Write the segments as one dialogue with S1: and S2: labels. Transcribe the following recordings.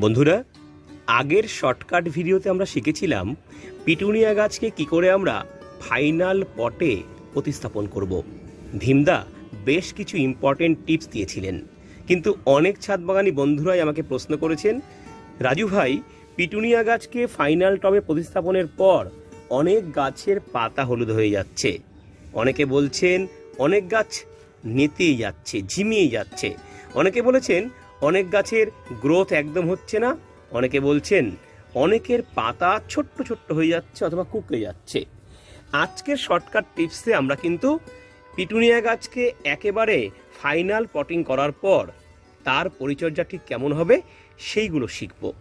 S1: বন্ধুরা, আগের শর্টকাট ভিডিওতে আমরা শিখেছিলাম পিটুনিয়া গাছকে কি করে আমরা ফাইনাল পটে প্রতিস্থাপন করব। ভীমদা বেশ কিছু ইম্পর্টেন্ট টিপস দিয়েছিলেন। কিন্তু অনেক ছাদ বাগানি বন্ধুরাই আমাকে প্রশ্ন করেছেন, রাজু ভাই, পিটুনিয়া গাছকে ফাইনাল টবে প্রতিস্থাপনের পর অনেক গাছের পাতা হলুদ হয়ে যাচ্ছে। অনেকে বলছেন, অনেক গাছ নেতেই যাচ্ছে, ঝিমিয়ে যাচ্ছে। অনেকে বলেছেন অনেক গাছের গ্রোথ একদম হচ্ছে না। অনেকে বলছেন অনেকের পাতা ছোট্ট ছোট্ট হয়ে যাচ্ছে অথবা কুকড়ে যাচ্ছে। আজকের শর্টকাট টিপসে আমরা কিন্তু পিটুনিয়া গাছকে একেবারে ফাইনাল পটিং করার পর তার পরিচর্যা ঠিক কেমন হবে সেইগুলো শিখব।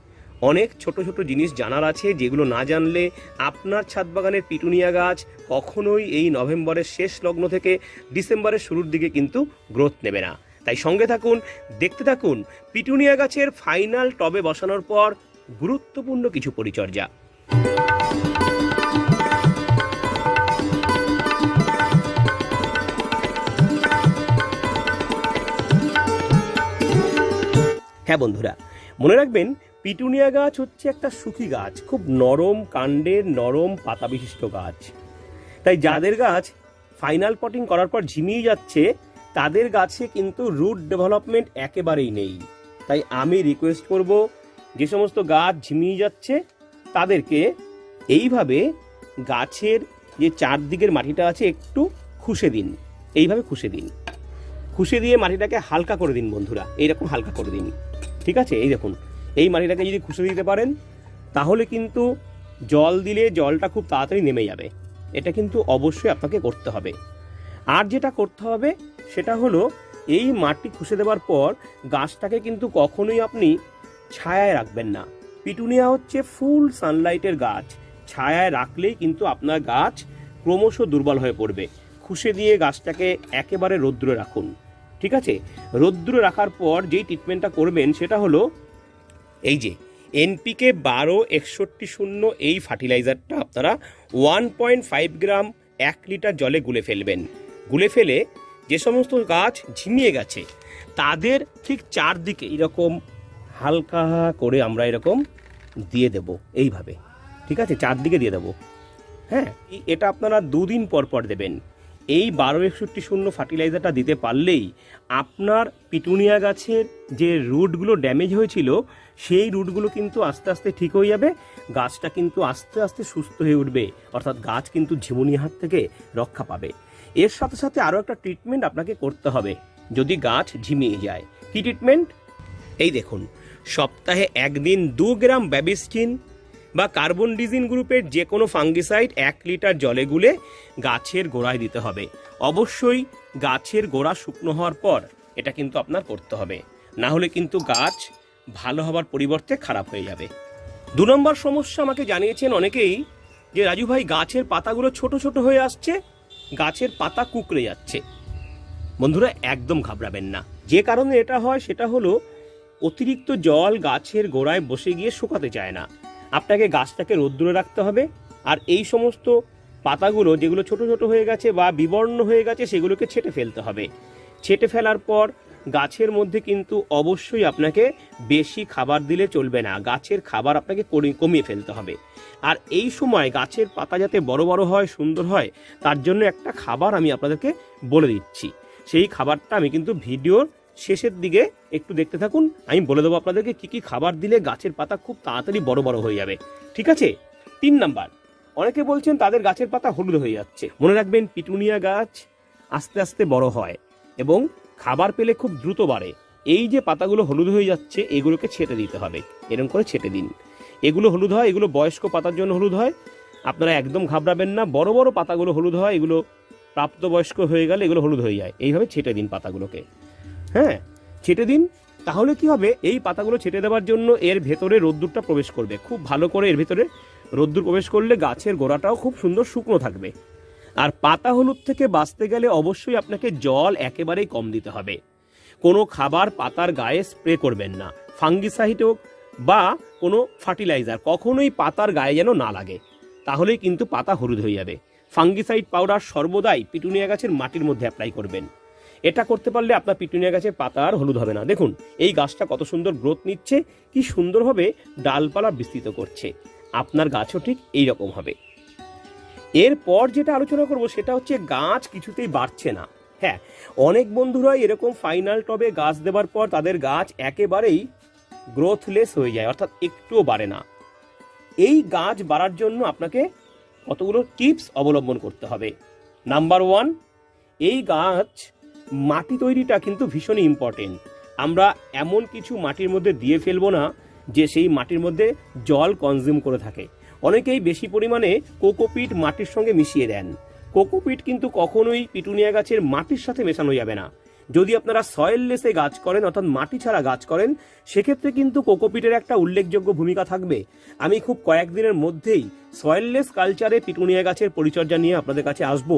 S1: অনেক ছোট ছোট জিনিস জানার আছে যেগুলো না জানলে আপনার ছাদ বাগানের পিটুনিয়া গাছ কখনোই এই নভেম্বরের শেষ লগ্ন থেকে ডিসেম্বরের শুরুর দিকে কিন্তু গ্রোথ নেবে না। তাই সঙ্গে থাকুন, দেখতে থাকুন পিটুনিয়া গাছের ফাইনাল টবে বসানোর পর গুরুত্বপূর্ণ কিছু পরিচর্যা। হ্যাঁ বন্ধুরা, মনে রাখবেন পিটুনিয়া গাছ হচ্ছে একটা সুখী গাছ, খুব নরম কাণ্ডের নরম পাতা বিশিষ্ট গাছ। তাই যাদের গাছ ফাইনাল পটিং করার পর ঝিমিয়ে যাচ্ছে তাদের গাছে কিন্তু রুট ডেভেলপমেন্ট একেবারেই নেই। তাই আমি রিকোয়েস্ট করব, যে সমস্ত গাছ ঝিমিয়ে যাচ্ছে, তাদেরকে এইভাবে গাছের যে চারদিকের মাটিটা আছে, একটু খুশে দিন। এইভাবে খুশে দিন। খুশে দিয়ে মাটিটাকে হালকা করে দিন বন্ধুরা। এইরকম হালকা করে দিন। ঠিক আছে? এই দেখুন। এই মাটিটাকে যদি খুশে দিতে পারেন, তাহলে কিন্তু জল দিলে জলটা খুব তাড়াতাড়ি নেমে যাবে। এটা কিন্তু অবশ্যই আপনাকে করতে হবে। আর যেটা করতে হবে সেটা হলো এই মাটি খুশে দেওয়ার পর গাছটাকে কিন্তু কখনোই আপনি ছায়ায় রাখবেন না। পিটুনিয়া হচ্ছে ফুল সানলাইটের গাছ। ছায়ায় রাখলেই কিন্তু আপনার গাছ ক্রমশ দুর্বল হয়ে পড়বে। খুশে দিয়ে গাছটাকে একেবারে রৌদ্রে রাখুন। ঠিক আছে? রৌদ্রে রাখার পর যেই ট্রিটমেন্টটা করবেন সেটা হলো এই যে এনপিকে বারো একষট্টি শূন্য এই ফার্টিলাইজারটা আপনারা ওয়ান পয়েন্ট ফাইভ গ্রাম এক লিটার জলে গুলে ফেলবেন। গুলে ফেলে যে সমস্ত গাছ ঝিমিয়ে গেছে, তাদের ঠিক চারদিকে এরকম হালকা করে আমরা এরকম দিয়ে দেব, এইভাবে। ঠিক আছে? চারদিকে দিয়ে দেবো। হ্যাঁ? এটা আপনারা দুদিন পর পর দেবেন। এই বারো একষট্টি শূন্য ফার্টিলাইজারটা দিতে পারলেই আপনার পিটুনিয়া গাছের যে রুটগুলো ড্যামেজ হয়েছিল সেই রুটগুলো কিন্তু আস্তে আস্তে ঠিক হয়ে যাবে, গাছটা কিন্তু আস্তে আস্তে সুস্থ হয়ে উঠবে, অর্থাৎ গাছ কিন্তু ঝিমুনি হাত থেকে রক্ষা পাবে। এর সাথে সাথে আরও একটা ট্রিটমেন্ট আপনাকে করতে হবে, যদি গাছ ঝিমিয়ে যায়। কি ট্রিটমেন্ট এই দেখুন, সপ্তাহে একদিন দু গ্রাম ব্যাবিস্টিন বা কার্বন ডিজিন গ্রুপের যে কোনো ফাঙ্গিসাইড এক লিটার জলে গুলে গাছের গোড়ায় দিতে হবে। অবশ্যই গাছের গোড়া শুকনো হওয়ার পর এটা কিন্তু আপনার করতে হবে। না হলে কিন্তু গাছ ভালো হওয়ার পরিবর্তে খারাপ হয়ে যাবে। দু নম্বর সমস্যা আমাকে জানিয়েছেন অনেকেই যে, রাজু ভাই, গাছের পাতাগুলো ছোট ছোট হয়ে আসছে, গাছের পাতা কুকড়ে যাচ্ছে। বন্ধুরা, একদম ঘাবড়াবেন না। যে কারণে এটা হয়, সেটা হলো অতিরিক্ত জল গাছের গোড়ায় বসে গিয়ে শুকাতে চায় না। আপনাকে গাছটাকে রোদ্দুরে রাখতে হবে আর এই সমস্ত পাতাগুলো যেগুলো ছোট ছোট হয়ে গেছে বা বিবর্ণ হয়ে গেছে, সেগুলোকে ছেটে ফেলতে হবে। ছেটে ফেলার পর গাছের মধ্যে কিন্তু অবশ্যই আপনাকে বেশি খাবার দিলে চলবে না। গাছের খাবার আপনাকে কমিয়ে ফেলতে হবে। আর এই সময় গাছের পাতা যাতে বড় বড় হয়, সুন্দর হয়, তার জন্য একটা খাবার আমি আপনাদেরকে বলে দিচ্ছি। সেই খাবারটা আমি কিন্তু ভিডিওর শেষের দিকে একটু দেখতে থাকুন। আমি বলে দেবো আপনাদেরকে কি কি খাবার দিলে গাছের পাতা খুব তাড়াতাড়ি বড় বড় হয়ে যাবে। ঠিক আছে? তিন নাম্বার। অনেকে বলছেন তাদের গাছের পাতা হলুদ হয়ে যাচ্ছে। মনে রাখবেন, পিটুনিয়া গাছ আস্তে আস্তে বড় হয় এবং খাবার পেলে খুব দ্রুত বাড়ে। এই যে পাতাগুলো হলুদ হয়ে যাচ্ছে, এগুলোকে ছেটে দিতে হবে। এরকম করে ছেটে দিন। এগুলো হলুদ হয়, এগুলো বয়স্ক পাতার জন্য হলুদ হয়। আপনারা একদম ঘাবড়াবেন না, বড় বড় পাতাগুলো হলুদ হয়, এগুলো প্রাপ্তবয়স্ক হয়ে গেলে এগুলো হলুদ হয়ে যায়। এইভাবে ছেটে দিন পাতাগুলোকে। হ্যাঁ ছেটে দিন। তাহলে কি হবে? এই পাতাগুলো ছেটে দেওয়ার জন্য এর ভেতরে রোদ্দুরটা প্রবেশ করবে। খুব ভালো করে এর ভেতরে রোদ্দুর প্রবেশ করলে গাছের গোড়াটাও খুব সুন্দর শুকনো থাকবে। আর পাতা হলুদ থেকে বাঁচতে গেলে অবশ্যই আপনাকে জল একেবারেই কম দিতে হবে। কোনো খাবার পাতার গায়ে স্প্রে করবেন না, ফাঙ্গিসাইড হোক বা কোনো ফার্টিলাইজার, কখনোই পাতার গায়ে যেন না লাগে। তাহলেই কিন্তু পাতা হলুদ হয়ে যাবে। ফাঙ্গিসাইড পাউডার সর্বদাই পিটুনিয়া গাছের মাটির মধ্যে অ্যাপ্লাই করবেন। এটা করতে পারলে আপনার পিটুনিয়া গাছের পাতা আর হলুদ হবে না। দেখুন, এই গাছটা কত সুন্দর গ্রোথ নিচ্ছে, কি সুন্দরভাবে ডালপালা বিস্তৃত করছে। আপনার গাছও ঠিক এই রকম হবে। এরপর যেটা আলোচনা করব সেটা হচ্ছে গাছ কিছুতেই বাড়ছে না। হ্যাঁ অনেক বন্ধুরাই এরকম ফাইনাল টবে গাছ দেওয়ার পর তাদের গাছ একেবারেই গ্রোথলেস হয়ে যায়, অর্থাৎ একটুও বাড়ে না। এই গাছ বাড়ার জন্য আপনাকে কতগুলো টিপস অবলম্বন করতে হবে। নাম্বার ওয়ান এই গাছ মাটি তৈরিটা কিন্তু ভীষণই ইম্পর্টেন্ট আমরা এমন কিছু মাটির মধ্যে দিয়ে ফেলব না যে সেই মাটির মধ্যে জল কনজিউম করে থাকে। অনেকেই বেশি পরিমাণে কোকোপিট মাটির সঙ্গে মিশিয়ে দেন। কোকোপিট কিন্তু কখনোই পিটুনিয়া গাছের মাটির সাথে মেশানো যাবে না। যদি আপনারা সয়েললেসে গাছ করেন, অর্থাৎ মাটি ছাড়া গাছ করেন, সেক্ষেত্রে কিন্তু কোকোপিটের একটা উল্লেখযোগ্য ভূমিকা থাকবে। আমি খুব কয়েকদিনের মধ্যেই সয়েললেস কালচারে পিটুনিয়া গাছের পরিচর্যা নিয়ে আপনাদের কাছে আসব,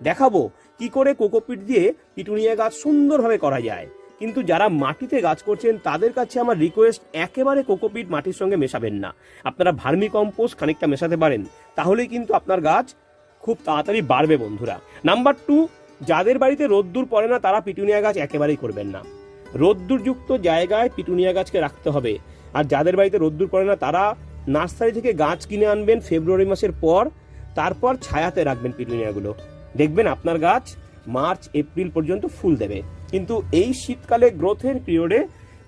S1: দেখাবো কি করে কোকোপিট দিয়ে পিটুনিয়া গাছ সুন্দরভাবে করা যায়। কিন্তু যারা মাটিতে গাছ করছেন, তাদের কাছে আমার রিকোয়েস্ট একেবারে কোকোপিট মাটির সঙ্গে মেশাবেন না। আপনারা ভার্মি কম্পোস্ট খানিকটা মেশাতে পারেন, তাহলেই কিন্তু আপনার গাছ খুব তাড়াতাড়ি বাড়বে বন্ধুরা। নাম্বার টু যাদের বাড়িতে রোদ্দুর পড়ে না, তারা পিটুনিয়া গাছ একেবারেই করবেন না। রোদ্দুরযুক্ত জায়গায় পিটুনিয়া গাছকে রাখতে হবে। আর যাদের বাড়িতে রোদ্দুর পড়ে না, তারা নার্সারি থেকে গাছ কিনে আনবেন ফেব্রুয়ারি মাসের পর, তারপর ছায়াতে রাখবেন পিটুনিয়াগুলো। দেখবেন আপনার গাছ মার্চ, এপ্রিল পর্যন্ত ফুল দেবে। কিন্তু এই শীতকালে গ্রোথের পিরিয়ডে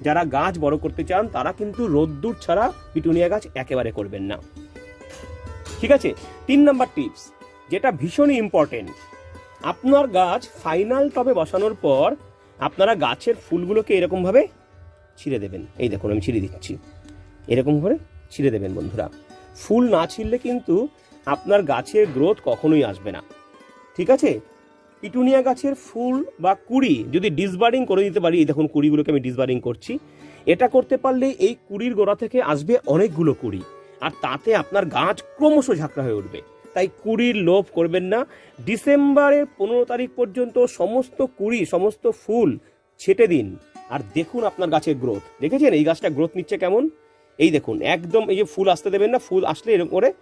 S1: যারা গাছ বড় করতে চান, তারা কিন্তু রোদ্দুর ছাড়া পিটুনিয়া গাছ একেবারে করবেন না। ঠিক আছে? তিন নাম্বার টিপস, যেটা ভীষণই ইম্পর্টেন্ট আপনার গাছ ফাইনাল টবে বসানোর পর আপনারা গাছের ফুলগুলোকে এরকমভাবে ছিঁড়ে দেবেন। এই দেখুন, আমি ছিঁড়ে দিচ্ছি। এরকম করে ছিঁড়ে দেবেন বন্ধুরা। ফুল না ছিঁড়লে কিন্তু আপনার গাছের গ্রোথ কখনোই আসবে না। ঠিক আছে? পিটুনিয়া গাছের ফুল বা কুড়ি যদি ডিসবারিং করে দিতে পারি, এই দেখুন কুড়িগুলোকে আমি ডিসবারিং করছি। এটা করতে পারলে এই কুড়ির গোড়া থেকে আসবে অনেকগুলো কুড়ি। আর তাতে আপনার গাছ ক্রমশ ঝাঁকড়া হয়ে উঠবে। তাই কুড়ির লোভ করবেন না। ডিসেম্বরের পনেরো তারিখ পর্যন্ত সমস্ত কুড়ি, সমস্ত ফুল ছেটে দিন। আর দেখুন আপনার গাছের গ্রোথ দেখেছেন? এই গাছটা গ্রোথ নিচ্ছে কেমন? এই দেখুন, একদম এই যে ফুল আসতে দেবেন না, ফুল আসলে এরকম করে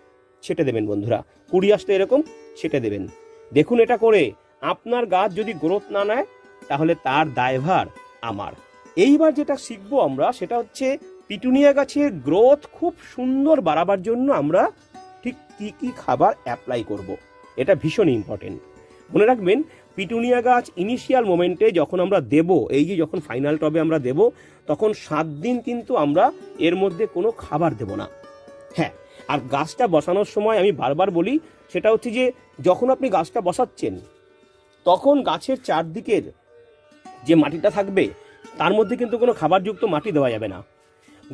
S1: ছেটে দেবেন বন্ধুরা। কুড়ি আসলে এরকম ছেটে দেবেন। দেখুন এটা করে আপনার গাছ যদি গ্রোথ না নেয়, তাহলে তার দায়ভার আমার। এইবার যেটা শিখব আমরা, সেটা হচ্ছে পিটুনিয়া গাছের গ্রোথ খুব সুন্দর বাড়াবার জন্য আমরা ঠিক কি কি খাবার অ্যাপ্লাই করব। এটা ভীষণ ইম্পর্টেন্ট মনে রাখবেন, পিটুনিয়া গাছ ইনিশিয়াল মোমেন্টে যখন আমরা দেব, এই যে যখন ফাইনাল টবে আমরা দেব, তখন সাত দিন কিন্তু আমরা এর মধ্যে কোনো খাবার দেব না। হ্যাঁ আর গাছটা বসানোর সময় আমি বারবার বলি, সেটা হচ্ছে যে যখন আপনি গাছটা বসাচ্ছেন তখন গাছের চারদিকের যে মাটিটা থাকবে, তার মধ্যে কিন্তু কোনো খাবারযুক্ত মাটি দেওয়া যাবে না।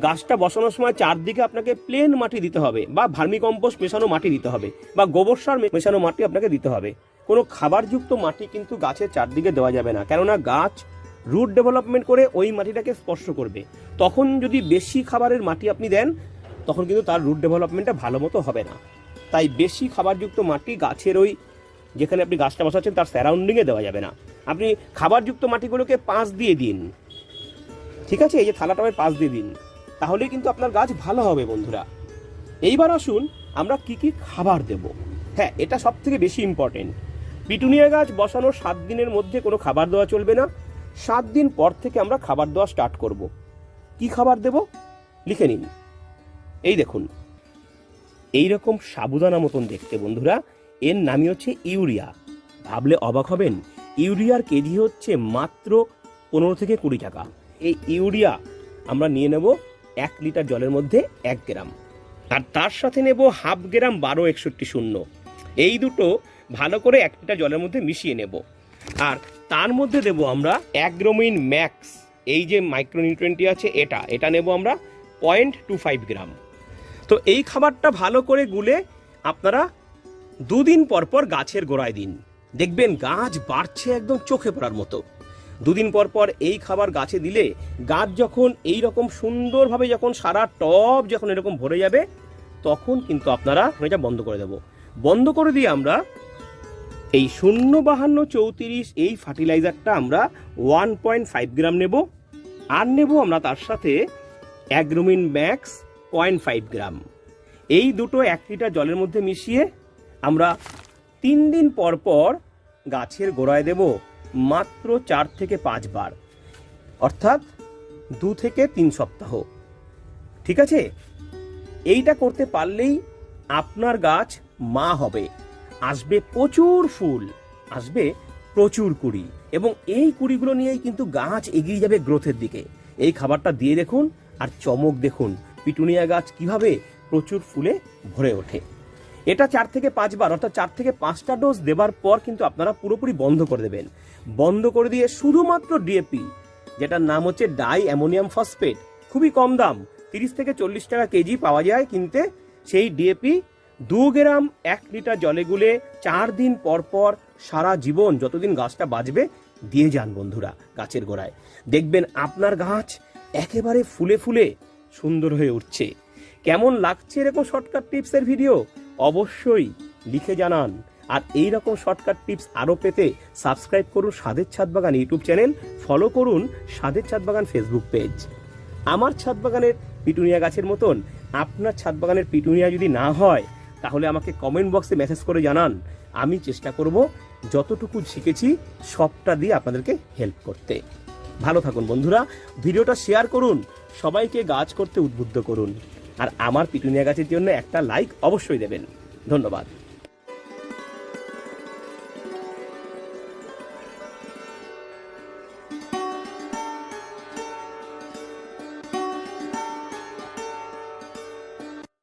S1: গাছটা বসানোর সময় চারদিকে আপনাকে প্লেন মাটি দিতে হবে বা ভার্মি কম্পোস্ট মেশানো মাটি দিতে হবে বা গোবর সার মেশানো মাটি আপনাকে দিতে হবে। কোনো খাবারযুক্ত মাটি কিন্তু গাছের চারদিকে দেওয়া যাবে না, কেননা গাছ রুট ডেভেলপমেন্ট করে ওই মাটিটাকে স্পর্শ করবে। তখন যদি বেশি খাবারের মাটি আপনি দেন, তখন কিন্তু তার রুট ডেভেলপমেন্টটা ভালো মতো হবে না। তাই বেশি খাবারযুক্ত মাটি গাছের ওই যেখানে আপনি গাছটা বসাচ্ছেন, তার সারাউন্ডিংয়ে দেওয়া যাবে না। আপনি খাবারযুক্ত মাটিগুলোকে পাঁচ দিয়ে দিন। ঠিক আছে? এই যে থালাটাবে পাঁচ দিয়ে দিন। তাহলেই কিন্তু আপনার গাছ ভালো হবে, বন্ধুরা। এইবার আসুন, আমরা কি কি খাবার দেব? হ্যাঁ এটা সব থেকে বেশি ইম্পর্টেন্ট পিটুনিয়া গাছ বসানোর সাত দিনের মধ্যে কোনো খাবার দেওয়া চলবে না। সাত দিন পর থেকে আমরা খাবার দেওয়া স্টার্ট করব। কি খাবার দেব? লিখে নিন। এই দেখুন। এই রকম সাবুদানা মতন দেখতে, বন্ধুরা। এর নামই হচ্ছে ইউরিয়া। ভাবলে অবাক হবেন, ইউরিয়ার কেজি হচ্ছে মাত্র পনেরো থেকে কুড়ি টাকা। এই ইউরিয়া আমরা নিয়ে নেব এক লিটার জলের মধ্যে এক গ্রাম। আর তার সাথে নেব হাফ গ্রাম বারো একষট্টি শূন্য। এই দুটো ভালো করে এক লিটার জলের মধ্যে মিশিয়ে নেব। আর তার মধ্যে দেব আমরা অ্যাগ্রোমিন ম্যাক্স। এই যে মাইক্রোনিউট্রেন্টটি আছে এটা এটা নেব আমরা পয়েন্ট টু ফাইভ গ্রাম। তো এই খাবারটা ভালো করে গুলে আপনারা দুদিন পর পর গাছের গোড়ায় দিন। দেখবেন গাছ বাড়ছে একদম চোখে পড়ার মতো। দুদিন পর পর এই খাবার গাছে দিলে গাছ যখন এই রকম সুন্দরভাবে যখন সারা টব যখন এরকম ভরে যাবে, তখন কিন্তু আপনারা এটা বন্ধ করে দেব। বন্ধ করে দিয়ে আমরা এই শূন্য বাহান্ন চৌত্রিশ এই ফার্টিলাইজারটা আমরা ওয়ান পয়েন্ট ফাইভ গ্রাম নেব। আর নেব আমরা তার সাথে Agromin Max point five gram. এই দুটো এক লিটার জলের মধ্যে মিশিয়ে আমরা তিন দিন পর পর গাছের গোড়ায় দেব মাত্র চার থেকে পাঁচবার অর্থাৎ দু থেকে তিন সপ্তাহ। ঠিক আছে? এইটা করতে পারলেই আপনার গাছ মা হবে। আসবে প্রচুর ফুল, আসবে প্রচুর কুড়ি এবং এই কুড়িগুলো নিয়েই কিন্তু গাছ এগিয়ে যাবে গ্রোথের দিকে। এই খাবারটা দিয়ে দেখুন আর চমক দেখুন। পিটুনিয়া গাছ কীভাবে প্রচুর ফুলে ভরে ওঠে। এটা চার থেকে পাঁচবার, অর্থাৎ চার থেকে পাঁচটা ডোজ দেবার পর কিন্তু আপনারা পুরোপুরি বন্ধ করে দেবেন। বন্ধ করে দিয়ে শুধুমাত্র ডিএপি যেটার নাম হচ্ছে ডাই অ্যামোনিয়াম ফসফেট খুবই কম দাম, তিরিশ থেকে চল্লিশ টাকা কেজি পাওয়া যায় কিনতে। সেই ডিএপি দু গ্রাম, এক লিটার জলে গুলে চার দিন পর পর সারা জীবন যতদিন গাছটা বাঁচবে, দিয়ে যান বন্ধুরা গাছের গোড়ায়। দেখবেন আপনার গাছ একেবারে ফুলে ফুলে সুন্দর হয়ে উঠছে। কেমন লাগছে এরকম শর্টকাট টিপসের ভিডিও অবশ্যই লিখে জানান। আর এই রকম শর্টকাট টিপস আরও পেতে সাবস্ক্রাইব করুন স্বাদের ছাদ বাগান ইউটিউব চ্যানেল ফলো করুন স্বাদের ছাদ বাগান ফেসবুক পেজ আমার ছাদ বাগানের পিটুনিয়া গাছের মতন আপনার ছাদ বাগানের পিটুনিয়া যদি না হয়, তাহলে আমাকে কমেন্ট বক্সে মেসেজ করে জানান। আমি চেষ্টা করব যতটুকু শিখেছি সবটা দিয়ে আপনাদেরকে হেল্প করতে। ভালো থাকুন বন্ধুরা, ভিডিওটা শেয়ার করুন, সবাইকে গাছ করতে উদ্বুদ্ধ করুন। আর আমার পিটুনিয়া গাছের জন্য একটা লাইক অবশ্যই দেবেন। ধন্যবাদ।